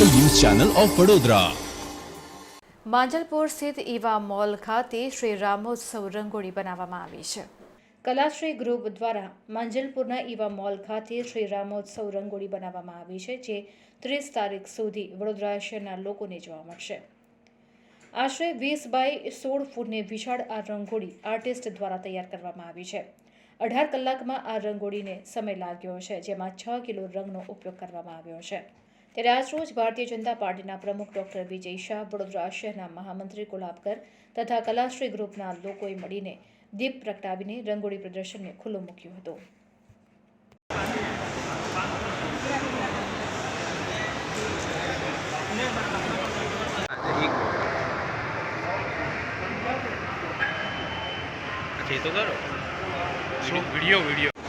Channel of Vadodara. Manjalpur સ્થિત Eva mall ખાતે શ્રી રામોત્સવ રંગોળી બનાવવામાં આવી છે. કલાશ્રી ગ્રુપ દ્વારા માંજલપુરના ઈવા મોલ ખાતે શ્રી રામોત્સવ રંગોળી બનાવવામાં આવી છે, જે ત્રીસ તારીખ સુધી વડોદરા શહેરના લોકોને જોવા મળશે. આશરે વીસ બાય સોળ ફૂટની વિશાળ આ રંગોળી આર્ટિસ્ટ દ્વારા તૈયાર કરવામાં આવી છે. અઢાર કલાકમાં આ રંગોળીને સમય લાગ્યો છે, જેમાં છ કિલો રંગનો ઉપયોગ કરવામાં આવ્યો છે. ત્યારે આજરોજ ભારતીય જનતા પાર્ટીના પ્રમુખ ડોક્ટર વિજય શાહ, વડોદરા શહેરના મહામંત્રી ગુલાબકર તથા કલાશ્રી ગ્રુપના લોકોએ મળીને દીપ પ્રગટાવીને રંગોળી પ્રદર્શનને ખુલ્લું મૂક્યું હતું. Video video.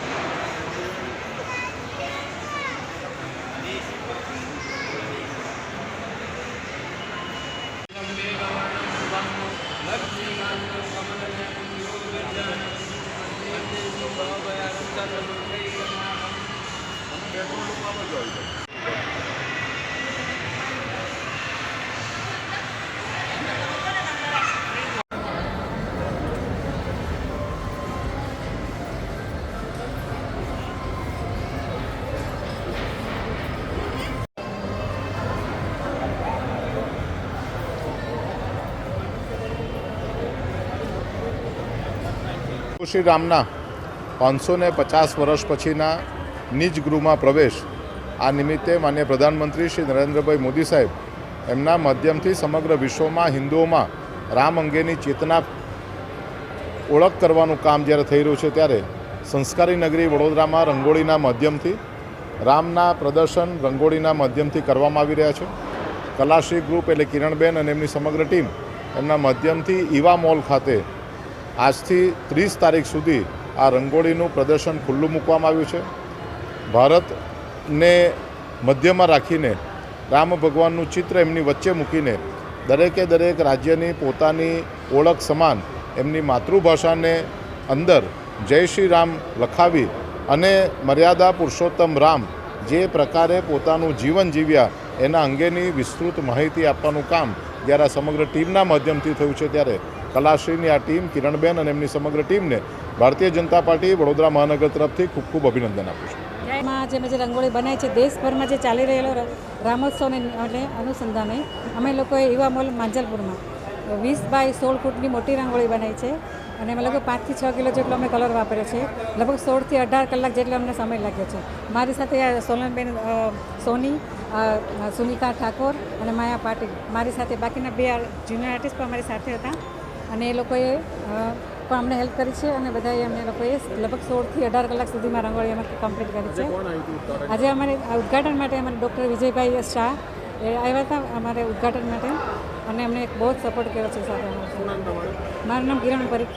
શ્રી રામના પાંચસો ને પચાસ વર્ષ પછીના નિજ ગૃહમાં પ્રવેશ. આ નિમિત્તે માન્ય પ્રધાનમંત્રી શ્રી નરેન્દ્રભાઈ મોદી સાહેબ એમના માધ્યમથી સમગ્ર વિશ્વમાં હિન્દુઓમાં રામ અંગેની ચેતના ઓળખ કરવાનું કામ જ્યારે થઈ રહ્યું છે ત્યારે સંસ્કારી નગરી વડોદરામાં રંગોળીના માધ્યમથી, રામના પ્રદર્શન રંગોળીના માધ્યમથી કરવામાં આવી રહ્યા છે. કલાશ્રી ગ્રુપ એટલે કિરણબેન અને એમની સમગ્ર ટીમ એમના માધ્યમથી ઈવા મોલ ખાતે આજથી ત્રીસ તારીખ સુધી આ રંગોળીનું પ્રદર્શન ખુલ્લું મૂકવામાં આવ્યું છે. ભારતને મધ્યમાં રાખીને રામ ભગવાનનું ચિત્ર એમની વચ્ચે મૂકીને દરેકે દરેક રાજ્યની પોતાની ઓળખ સમાન એમની માતૃભાષાને અંદર જય શ્રી રામ લખાવી અને મર્યાદા પુરુષોત્તમ રામ જે પ્રકારે પોતાનું જીવન જીવ્યા એના અંગેની વિસ્તૃત માહિતી આપવાનું કામ જ્યારે આ સમગ્ર ટીમના માધ્યમથી થયું છે ત્યારે કલાશ્રીની આ ટીમ કિરણબેન અને એમની સમગ્ર ટીમને ભારતીય જનતા પાર્ટી વડોદરા મહાનગર તરફથી ખૂબ ખૂબ અભિનંદન આપું છું. માં જે જે રંગોળી બનાવી છે, દેશભરમાં જે ચાલી રહેલો રામોત્સવને એટલે અનુસંધાને અમે લોકોએ એવા મોલ માંજલપુરમાં. વીસ બાય સોળ ફૂટની મોટી રંગોળી બનાવી છે અને અમે લોકો પાંચથી છ કિલો જેટલો અમે કલર વાપર્યો છે. લગભગ સોળથી અઢાર કલાક જેટલો અમને સમય લાગ્યો છે. મારી સાથે સોલનબેન સોની સુનિતા ઠાકોર અને માયા પાટીલ. મારી સાથે બાકીના બે જુનિયર આર્ટિસ્ટ પણ અમારી સાથે હતા અને એ લોકોએ પણ અમને હેલ્પ કરી છે અને બધાએ અમને લોકોએ લગભગ સોળથી અઢાર કલાક સુધીમાં રંગોળી અમે કમ્પ્લીટ કરી છે. આજે અમારે ઉદઘાટન માટે અમારે ડૉક્ટર વિજયભાઈ શાહ એ આવ્યા હતા અમારે ઉદ્ઘાટન માટે અને અમને બહુ જ સપોર્ટ કર્યો છે સાથે. મારું નામ કિરણ પરીખ.